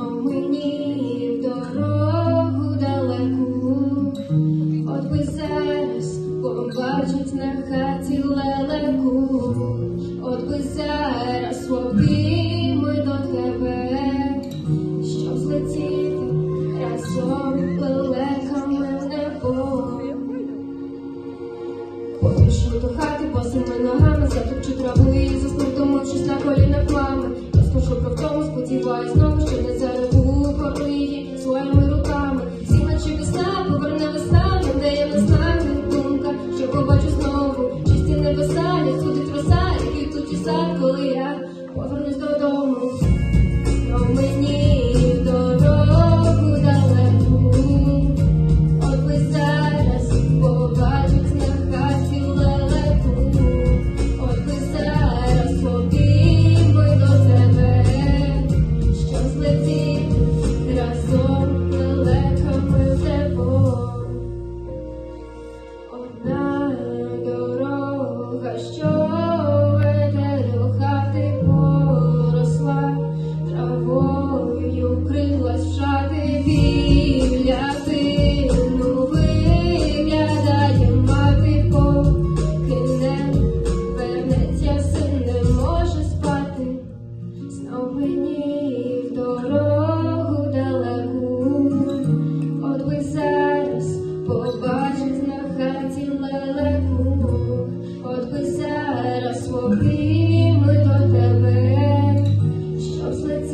мені дорогу далеку, от би зараз побачить на хаті лелеку, от би зараз вовки ми до тебе, щоб злетіти разом лелеками в небо. Побіжу до хати босими ногами, затопчу траву і заснув тому, щось на коліна плами пошука в тому сподіваюсь, знову що не зарегу у пориві своїми руками, всі наче весна поверне весна, де я весна, думка, що побачу знову, чисті небеса, не судить роса, і тут і сад, коли я поверну. Oh.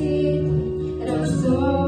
and I was so